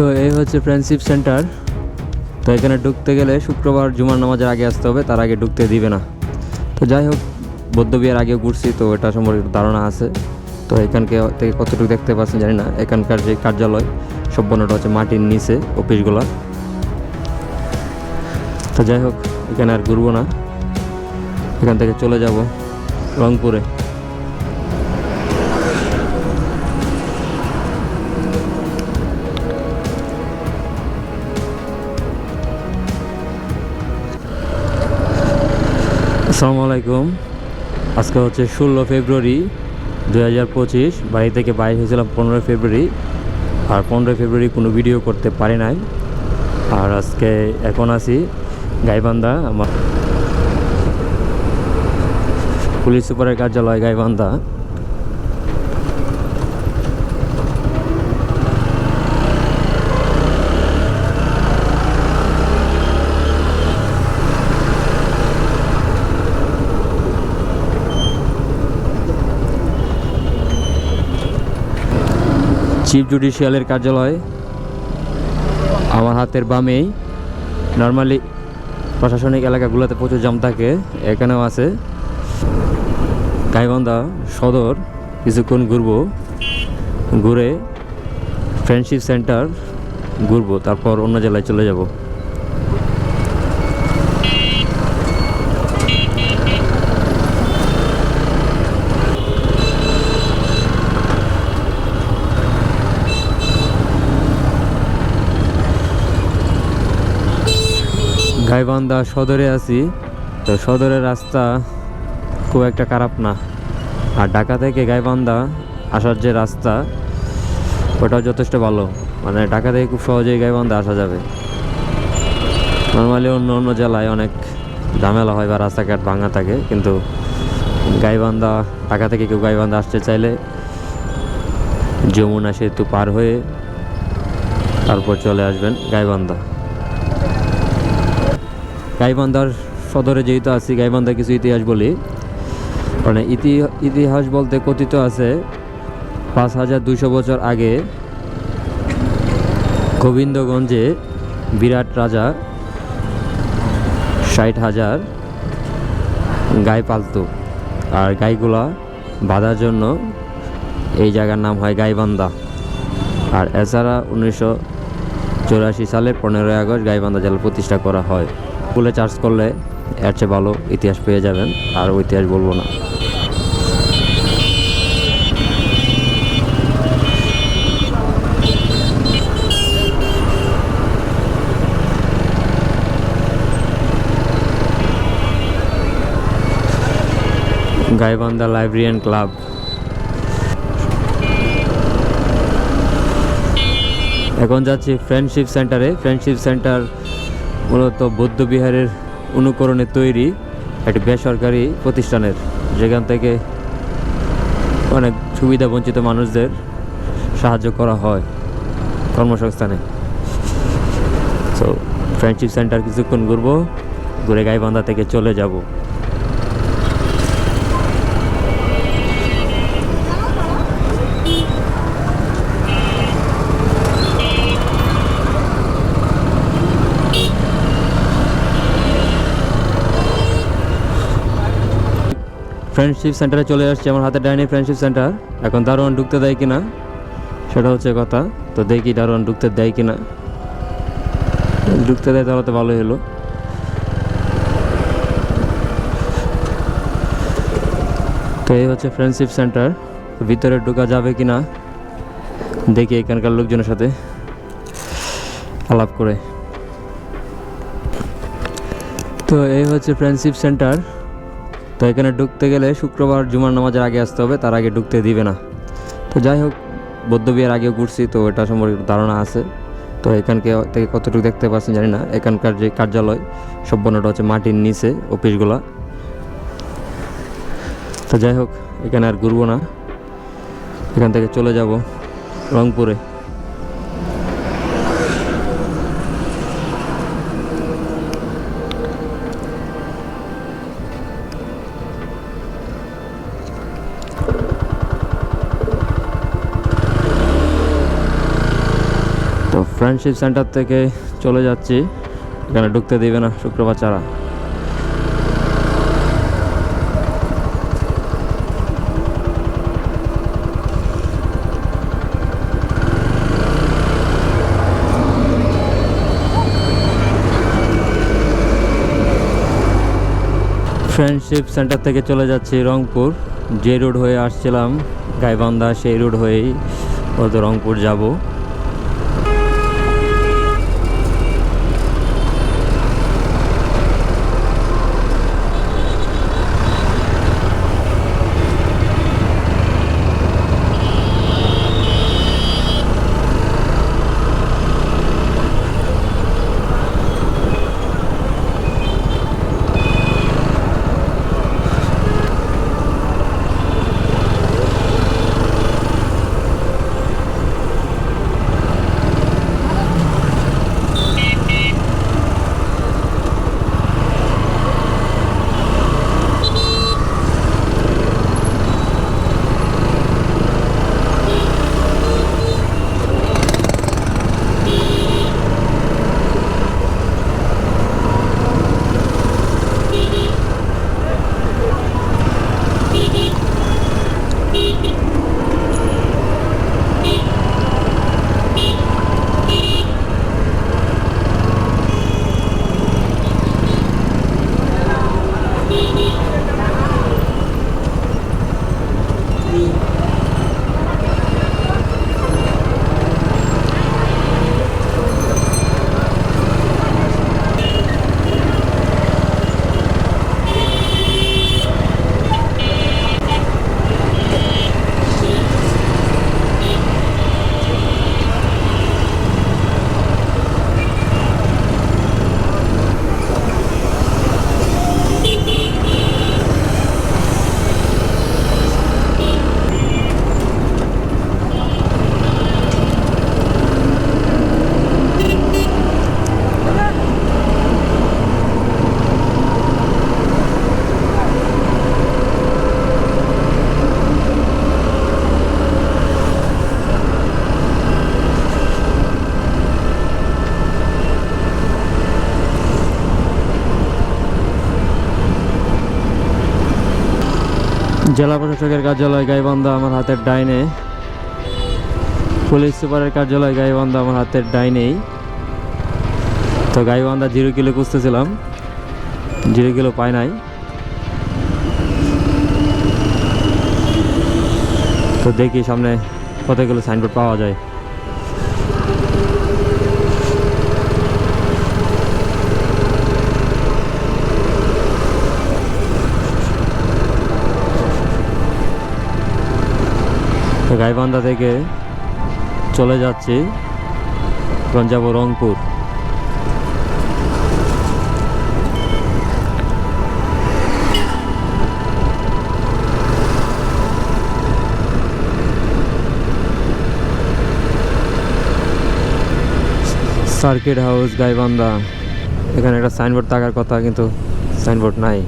তো এই হচ্ছে ফ্রেন্ডশিপ সেন্টার তো এখানে ঢুকতে গেলে শুক্রবার জুমার নামাজের আগে আসতে হবে, তার আগে ঢুকতে দিবে না। তো যাই হোক বৌদ্ধ বিহার আগেও ঘুরছি, তো এটা সম্পর্কে ধারণা আছে। তো এখানকে থেকে কতটুকু দেখতে পাচ্ছেন জানি না। এখানকার যে কার্যালয়, সম্পূর্ণটা হচ্ছে মাটির নিচে অফিসগুলো। তো যাই হোক, এখানে আর ঘুরবো না। এখান থেকে চলে যাব রংপুরে। আসসালামু আলাইকুম। আজকে হচ্ছে ষোলো ফেব্রুয়ারি দু হাজার পঁচিশ, বাড়ি থেকে বাইরে হয়েছিলাম পনেরোই ফেব্রুয়ারি আর পনেরোই ফেব্রুয়ারি কোনো ভিডিও করতে পারি নাই। আর আজকে এখন আসি গাইবান্ধা, আমার পুলিশ সুপারের কার্যালয় গাইবান্ধা। চিফ জুডিশিয়ালের কার্যালয় আমার হাতের বামেই। নর্মালি প্রশাসনিক এলাকাগুলোতে প্রচুর জাম থাকে, এখানেও আছে। গাইবান্ধা সদর কিছুক্ষণ ঘুরবো, ঘুরে ফ্রেন্ডশিপ সেন্টার ঘুরবো, তারপর অন্য জেলায় চলে যাব। গাইবান্ধা সদরে আছি, তো সদরের রাস্তা খুব একটা খারাপ না। আর ঢাকা থেকে গাইবান্ধা আসার যে রাস্তা, ওটাও যথেষ্ট ভালো। মানে ঢাকা থেকে খুব সহজেই গাইবান্ধা আসা যাবে। নর্মালি অন্য অন্য জেলায় অনেক ঝামেলা হয় বা রাস্তাঘাট ভাঙা থাকে, কিন্তু গাইবান্ধা, ঢাকা থেকে কেউ গাইবান্ধা আসতে চাইলে যমুনা সেতু পার হয়ে তারপর চলে আসবেন গাইবান্ধা। গাইবান্ধার সদরে যেহেতু আছি গাইবান্ধার কিছু ইতিহাস বলি। মানে ইতি- ইতিহাস বলতে কথিত আছে, পাঁচ হাজার দুইশো বছর আগে গোবিন্দগঞ্জে বিরাট রাজা ষাট হাজার গাই পালতো। আর গাইগুলা বাঁধার জন্য এই জায়গার নাম হয় গাইবান্ধা। আর এছাড়া উনিশশো চৌরাশি সালের পনেরোই আগস্ট গাইবান্ধা জেলা প্রতিষ্ঠা করা হয়। স্কুলে চার্জ করলে এর চেয়ে ভালো ইতিহাস পেয়ে যাবেন, আর ইতিহাস বলব না। Gaibandha librarian club. এখন যাচ্ছি ফ্রেন্ডশিপ সেন্টারে ফ্রেন্ডশিপ সেন্টার মূলত বৌদ্ধ বিহারের অনুকরণে তৈরি একটি বেসরকারি প্রতিষ্ঠানের, যেখান থেকে অনেক সুবিধা বঞ্চিত মানুষদের সাহায্য করা হয় কর্মসংস্থানে। তো ফ্রেন্ডশিপ সেন্টার কিছুক্ষণ ঘুরবো, ঘুরে গাইবান্ধা থেকে চলে যাব। ফ্রেন্ডশিপ সেন্টারে চলে আসছি, আমার হাতে ডাইনি ফ্রেন্ডশিপ সেন্টার এখন দারোয়ান ঢুকতে দেয় কিনা, সেটা হচ্ছে কথা। তো দেখি দারোয়ান ঢুকতে দেয় কিনা। ঢুকতে দেয় তাহলে তো ভালোই হলো। তো এই হচ্ছে ফ্রেন্ডশিপ সেন্টার ভিতরে ঢোকা যাবে কি না দেখি এখানকার লোকজনের সাথে। আলাপ করে। তো এই হচ্ছে ফ্রেন্ডশিপ সেন্টার তো এখানে ঢুকতে গেলে শুক্রবার জুমার নামাজের আগে আসতে হবে, তার আগে ঢুকতে দিবে না। তো যাই হোক বৌদ্ধ বিহার আগেও ঘুরছি, তো এটা সম্পর্কে ধারণা আছে। তো এখানকে থেকে কতটুকু দেখতে পাচ্ছেন জানি না, এখানকার যে কার্যালয় সম্পূর্ণটা হচ্ছে মাটির নিচে অফিসগুলা। তো যাই হোক, এখানে আর ঘুরবো না। এখান থেকে চলে যাব রংপুরে। ফ্রেন্ডশিপ সেন্টার থেকে চলে যাচ্ছি। এখানে ঢুকতে দিবে না শুক্রবার ছাড়া। ফ্রেন্ডশিপ সেন্টার থেকে চলে যাচ্ছি রংপুর। যে রোড হয়ে আসছিলাম, গাইবান্ধা সেই রোড হয়েই হয়তো রংপুর যাব। জেলা প্রশাসকের কার্যালয় গাইবান্ধা আমার হাতের ডাইনে। পুলিশ সুপারের কার্যালয় গাইবান্ধা আমার হাতের ডাইনেই। তো গাইবান্ধা জিরো কিলো খুঁজতেছিলাম। জিরো কিলো পায় নাই। তো দেখি সামনে কতগুলো সাইনবোর্ড পাওয়া যায়। গাইবান্ধা থেকে চলে যাচ্ছি যাব রংপুর। Circuit house, Gaibandha. এখানে একটা সাইনবোর্ড থাকার কথা, কিন্তু সাইনবোর্ড নাই।